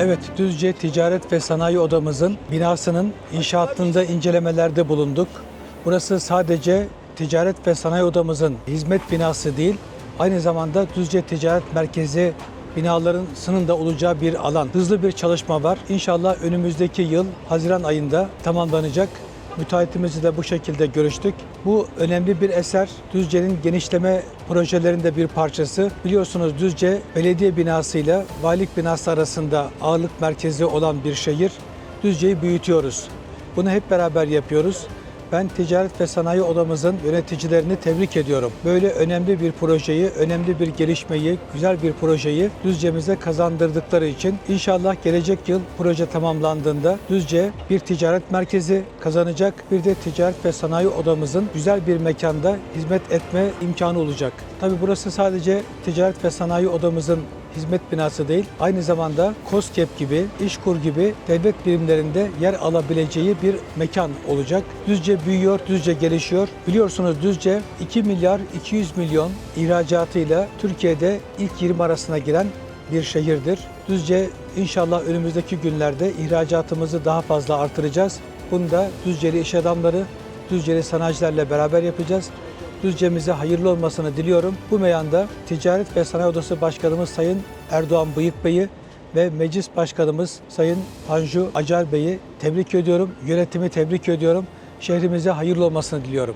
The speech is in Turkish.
Evet, Düzce Ticaret ve Sanayi Odamızın binasının inşaatında incelemelerde bulunduk. Burası sadece Ticaret ve Sanayi Odamızın hizmet binası değil, aynı zamanda Düzce Ticaret Merkezi binalarının da olacağı bir alan. Hızlı bir çalışma var. İnşallah önümüzdeki yıl Haziran ayında tamamlanacak. Müteahhitimizle de bu şekilde görüştük. Bu önemli bir eser. Düzce'nin genişleme projelerinde bir parçası. Biliyorsunuz Düzce belediye binasıyla valilik binası arasında ağırlık merkezi olan bir şehir. Düzce'yi büyütüyoruz. Bunu hep beraber yapıyoruz. Ben Ticaret ve Sanayi Odamızın yöneticilerini tebrik ediyorum. Böyle önemli bir projeyi, önemli bir gelişmeyi, güzel bir projeyi Düzce'mize kazandırdıkları için inşallah gelecek yıl proje tamamlandığında Düzce bir ticaret merkezi kazanacak. Bir de Ticaret ve Sanayi Odamızın güzel bir mekanda hizmet etme imkanı olacak. Tabii burası sadece Ticaret ve Sanayi Odamızın hizmet binası değil, aynı zamanda COSGAP gibi, İşkur gibi devlet birimlerinde yer alabileceği bir mekan olacak. Düzce büyüyor, Düzce gelişiyor. Biliyorsunuz Düzce 2 milyar 200 milyon ihracatıyla Türkiye'de ilk 20 arasına giren bir şehirdir. Düzce inşallah önümüzdeki günlerde ihracatımızı daha fazla artıracağız. Bunu da Düzceli iş adamları, Düzceli sanayicilerle beraber yapacağız. Düzce'mize hayırlı olmasını diliyorum. Bu meyanda Ticaret ve Sanayi Odası Başkanımız Sayın Erdoğan Bıyık Bey'i ve Meclis Başkanımız Sayın Tanju Acar Bey'i tebrik ediyorum. Yönetimi tebrik ediyorum. Şehrimize hayırlı olmasını diliyorum.